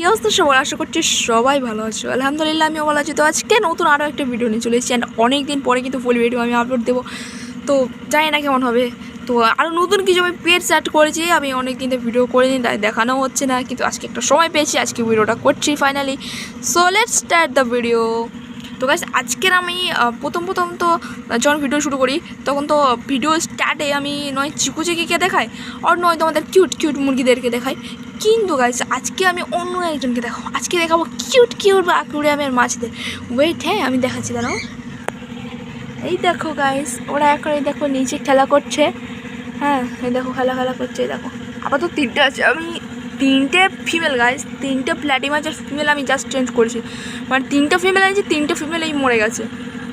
কি অবস্থা সবার? আশা করছি সবাই ভালো আছো। আলহামদুলিল্লাহ আমি ভালো আছি। তো আজকে নতুন আরও একটা ভিডিও নিয়ে চলে এসেছি অ্যান্ড অনেক দিন পরে কিন্তু ফুল ভিডিও আমি আপলোড দেবো। তো জানি না কেমন হবে। তো আরও নতুন কিছু আমি পেজ অ্যাড করেছি, আমি অনেক দিন ভিডিও করিনি, তাই দেখানো হচ্ছে না, কিন্তু আজকে একটা সময় পেয়েছি, আজকে ভিডিওটা করছি finally so let's start the video তো গাছ আজকের আমি প্রথম প্রথম তো যখন ভিডিও শুরু করি, তখন তো ভিডিও স্টার্টে আমি নয় চিকু চিকিকে দেখাই, আর নয় তোমাদের কিউট কিউট মুরগিদেরকে দেখাই। কিন্তু গাইস আজকে আমি অন্য একজনকে দেখাবো। আজকে দেখাবো কিউট কিউট বা আকুরিয়ামের মাছদের। ওয়েট হ্যাঁ আমি দেখাচ্ছি, দাঁড়াও। এই দেখো গাইস ওরা এখন এই দেখো নিচে খেলা করছে। হ্যাঁ এই দেখো খেলা খেলা করছে, এই দেখো। আপাতত তিনটে আছে, আমি তিনটে ফিমেল গাইস তিনটে প্ল্যাটি আছে ফিমেল আমি জাস্ট চেঞ্জ করেছি। মানে তিনটে ফিমেল আছে তিনটে ফিমেল এই মরে গেছে।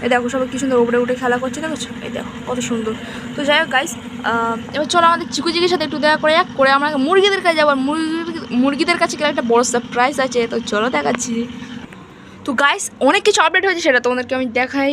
এই দেখো সবাই কী সুন্দর উপরে উঠে খেলা করছে দেখো এই দেখো, কত সুন্দর। তো যাই হোক গাইস এবার চলো আমাদের চিকু চিকির সাথে একটু দেখা করে যাক, করে আমরা মুরগিদের কাছে যাব। আর মুরগি মুরগিদের কাছে একটা বড় সারপ্রাইজ আছে, তো চলো দেখাচ্ছি। তো গাইস অনেক কিছু আপডেট হয়েছে, সেটা তোমাদেরকে আমি দেখাই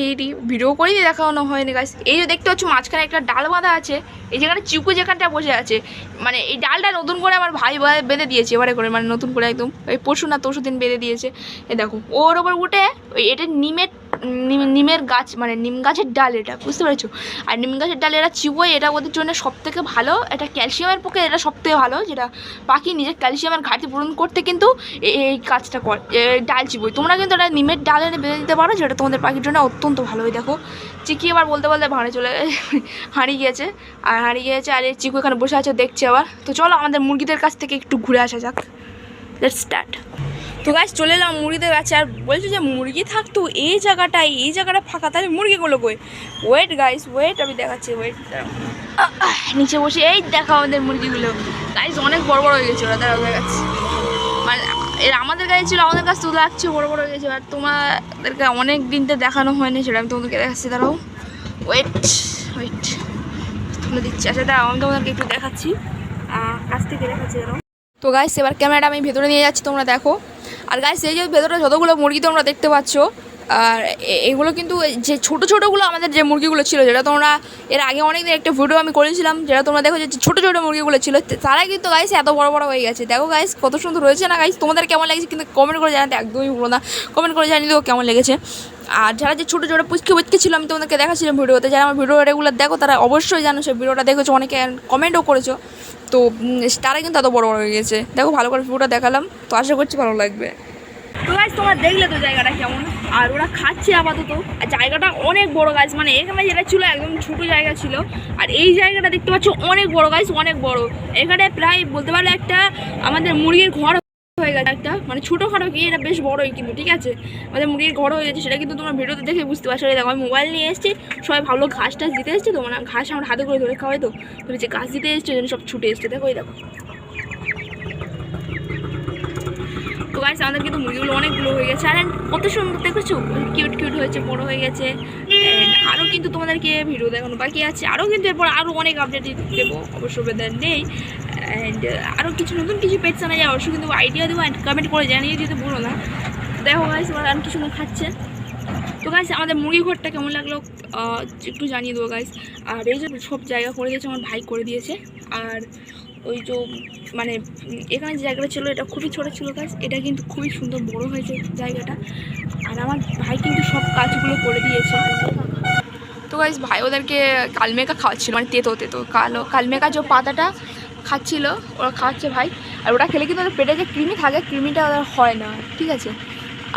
ভিডিও করেই দেখানো হয়নি গাইস এই যে দেখতে পাচ্ছি, মাঝখানে একটা ডাল বাঁধা আছে, এই যেখানে চিকু যেখানটা বসে আছে মানে এই ডালটা নতুন করে আমার ভাই ভাই বেঁধে দিয়েছে, এবারে করে মানে নতুন করে একদম, ওই পরশু না তরশু দিন বেঁধে দিয়েছে। এ দেখো, ওর ওপর উঠে, ওই এটা নিমের নিম- নিমের গাছ মানে নিম গাছের ডাল এটা, বুঝতে পেরেছ? আর নিম গাছের ডাল এরা চিবোয়, এটা ওদের জন্য সব থেকে ভালো। এটা ক্যালসিয়ামের পক্ষে এটা সব থেকে ভালো, যেটা পাখি নিজের ক্যালসিয়ামের ঘাটতি পূরণ করতে কিন্তু এই কাজটা কর ডাল চিবোই তোমরা কিন্তু এটা নিমের ডাল এনে বেঁধে দিতে পারো, যেটা তোমাদের পাখির জন্য অত্যন্ত ভালো হয়, দেখো। চিকি আবার বলতে বলতে ভাঁড়ে চলে হারিয়ে গিয়েছে, আর হারিয়ে গিয়েছে, আর এই চিকু এখানে বসে আছে, দেখছে আবার। তো চলো আমাদের মুরগিদের কাছ থেকে একটু ঘুরে আসা যাক। লেটস স্টার্ট তো গাছ চলে এলাম মুরগিদের কাছে আর বলছো যে মুরগি থাকতো এই জায়গাটায়, এই জায়গাটা ফাঁকা, তাহলে মুরগিগুলো কই? ওয়েট গাইস ওয়েট আমি দেখাচ্ছি ওয়েট নিচে বসে, এই দেখো আমাদের মুরগিগুলো গাইস অনেক বড় বড় হয়ে গেছে ওরা, দাঁড়াও, দেখাচ্ছি। মানে এর আমাদের গাড়ি ছিল, আমাদের কাছে তো লাগছে, বড় বড় হয়ে গেছে, আর তোমাদেরকে অনেক দিনতে দেখানো হয়নি, সেটা আমি তোমাদেরকে দেখাচ্ছি, দাঁড়াও। ওয়েট ওয়েট তুলে দিচ্ছি। আচ্ছা দাঁড়াও, আমি তোমাদেরকে একটু দেখাচ্ছি। কাছ থেকে দেখাচ্ছি, দাঁড়াও। তো গাইস এবার ক্যামেরাটা আমি ভেতরে নিয়ে যাচ্ছি, তোমরা দেখো। আর গাইস সেই যে ভেতরে যতগুলো মুরগি তোমরা দেখতে পাচ্ছ আর এগুলো কিন্তু যে ছোটো ছোটোগুলো আমাদের যে মুরগিগুলো ছিল, যেটা তোমরা এর আগে অনেক দিন একটা ভিডিও আমি করেছিলাম, যেটা তোমরা দেখো যে ছোটো ছোটো মুরগিগুলো ছিল, তে- তারা কিন্তু গাইস এত বড় বড় হয়ে গেছে। দেখো গাইস কত সুন্দর হয়েছে না গাইস তোমাদের কেমন লাগছে কিন্তু কমেন্ট করে জানাতে একদমই ভুলো না। কমেন্ট করে জানিয়ে দেবো কেমন লেগেছে। আর যারা যে ছোটো ছোটো পুচকে পুচকে ছিল, আমি তোমাদেরকে দেখাচ্ছিলাম ভিডিওতে। যারা আমার ভিডিও রেগুলার দেখো, তারা অবশ্যই জানো সেই ভিডিওটা দেখেছ, অনেকে কমেন্টও করেছ। তো তারা কিন্তু এত বড় বড় হয়ে গেছে। দেখো ভালো করে ভিডিওটা দেখালাম। তো আশা করছি ভালো লাগবে। তো গাছ তোমরা দেখলে তো জায়গাটা কেমন? আর ওরা খাচ্ছে আপাতত। আর জায়গাটা অনেক বড় গাছ মানে এখানে যেটা ছিল একদম ছোট জায়গা ছিল। আর এই জায়গাটা দেখতে পাচ্ছ, অনেক বড় গাছ অনেক বড়। এখানে প্রায় বলতে পারলে একটা আমাদের মুরগির ঘর হয়ে গেছে। একটা মানে কি, এটা বেশ বড়ই কিন্তু, ঠিক আছে? মুরগির ঘর হয়ে গেছে সেটা কিন্তু তোমরা ভিডিওতে দেখে বুঝতে পারছ। দেখো মোবাইল নিয়ে এসেছি, সবাই ভালো ঘাস টাস দিতে এসছে, তো মানে ঘাস আমার হাতে করে ধরে খাওয়াই তো। যে ঘাস দিতে এসছে সব ছুটে এসছে। দেখো দেখো তো গাইস আমাদের কিন্তু মুরগিগুলো অনেক অনেকগুলো হয়ে গেছে। আর কত সুন্দর, দেখেছ? কিউট কিউট হয়েছে, বড় হয়ে গেছে। আরও কিন্তু তোমাদেরকে ভিডিও দেখানো বাকি আছে। আরও কিন্তু এরপর আরও অনেক আপডেট দেবো, অবশ্য বেদার নেই। অ্যান্ড আরও কিছু নতুন কিছু পেটস আনা যায় অবশ্যই কিন্তু আইডিয়া দেবো অ্যান্ড কমেন্ট করে জানিয়ে দিতে বলো না। দেখো গাইস ওরা আর কিছু খাচ্ছে। তো গাইস আমাদের মুরগি ঘরটা কেমন লাগল একটু জানিয়ে দেবো গাইস আর এই যে সব জায়গা করে দিয়েছে আমার ভাই করে দিয়েছে। আর ওই যে মানে এখানে যে জায়গাটা ছিল, এটা খুবই ছোটো ছিল গাছ এটা কিন্তু খুবই সুন্দর বড় হয়েছে জায়গাটা। আর আমার ভাই কিন্তু সব কাজগুলো করে দিয়েছে। তো গাইস ভাই ওদেরকে কালমেকা খাওয়াচ্ছিল মানে তেতো তেতো। কালো কালমেকা যে পাতাটা খাচ্ছিল, ওরা খাওয়াচ্ছে ভাই। আর ওটা খেলে কিন্তু ওদের পেটে যে কৃমি থাকে, কৃমিটা ওদের হয় না, ঠিক আছে?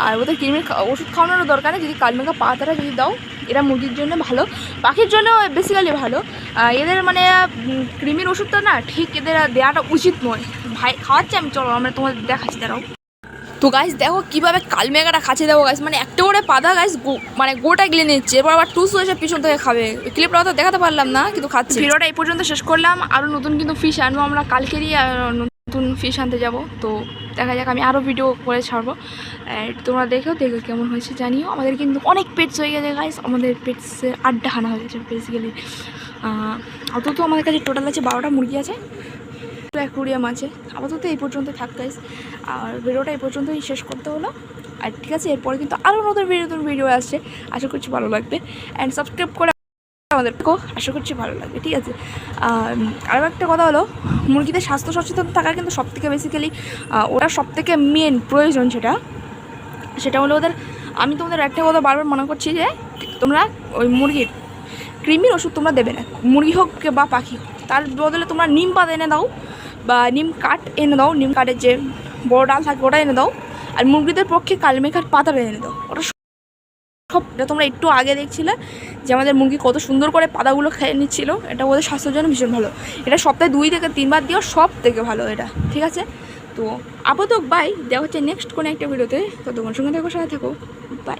আর ওদের কৃমির ওষুধ খাওয়ানোরও দরকার নেই। যদি কালমেঘা পাতাটা যদি দাও, এরা মুরগির জন্য ভালো। পাখির জন্য বেসিক্যালি ভালো। এদের মানে কৃমির ওষুধটা না, ঠিক এদের দেওয়াটা উচিত নয়। ভাই, খাওয়াচ্ছি আমি, চলো আমরা তোমাদের দেখাচ্ছি, দাঁড়াও। তো গাছ দেখো কীভাবে কালমেঘাটা খাচ্ছে দেবো গাছ মানে একটা করে পাতা গাছ মানে গোটা গিলে নিচ্ছে। এরপর আবার টুসু এসে পিছন থেকে খাবে। ক্লিপটা তো দেখাতে পারলাম না, কিন্তু খাচ্ছে। ভিডিওটা এই পর্যন্ত শেষ করলাম। আরও নতুন কিন্তু ফিশ আনব আমরা। কালকেরই নতুন ফিশ আনতে যাব। তো দেখা যাক, আমি আরও ভিডিও করে ছাড়বো। আর তোমরা দেখো দেখো কেমন হয়েছে, জানিও। আমাদের কিন্তু অনেক পেটস হয়ে গেছে গাইস আমাদের পেটসের আড্ডা হানা হয়ে গেছে বেসিক্যালি অত তো আমাদের কাছে টোটাল আছে বারোটা মুরগি আছে। তো অ্যাকুরিয়াম আছে। আপাতত এই পর্যন্ত থাক গাইস আর ভিডিওটা এই পর্যন্তই শেষ করতে হলো। আর ঠিক আছে, এরপরে কিন্তু আরও নতুন ভিডিও নতুন ভিডিও আসছে। আশা করছি ভালো লাগবে। অ্যান্ড সাবস্ক্রাইব করে আমাদের কো আশা করছি ভালো লাগবে, ঠিক আছে? আরও একটা কথা হলো, মুরগিদের স্বাস্থ্য সচেতন থাকা কিন্তু সব থেকে বেসিক্যালি ওরা সব থেকে মেন প্রয়োজন সেটা সেটা হলো ওদের, আমি তোমাদের একটা কথা বারবার মনে করছি যে, তোমরা ওই মুরগির কৃমির ওষুধ তোমরা দেবে না, মুরগি হোক বা পাখি হোক তার বদলে তোমরা নিম পাতা এনে দাও বা নিম কাঠ এনে দাও, নিম কাঠের যে বড় ডাল থাকে ওটা এনে দাও, আর মুরগিদের পক্ষে কালমেঘার পাতাটা এনে দাও। সব এটা তোমরা একটু আগে দেখছিলে যে আমাদের মুরগি কত সুন্দর করে পাতাগুলো খেয়ে নিচ্ছিল, এটা ওদের স্বাস্থ্যের জন্য ভীষণ ভালো। এটা সপ্তাহে দুই থেকে তিনবার দিয়েও সব থেকে ভালো এটা, ঠিক আছে? তো আপাতত বাই দেখা হচ্ছে নেক্সট কোনো একটা ভিডিওতে তো। তোমার সঙ্গে থাকো, সাথে থাকো বাই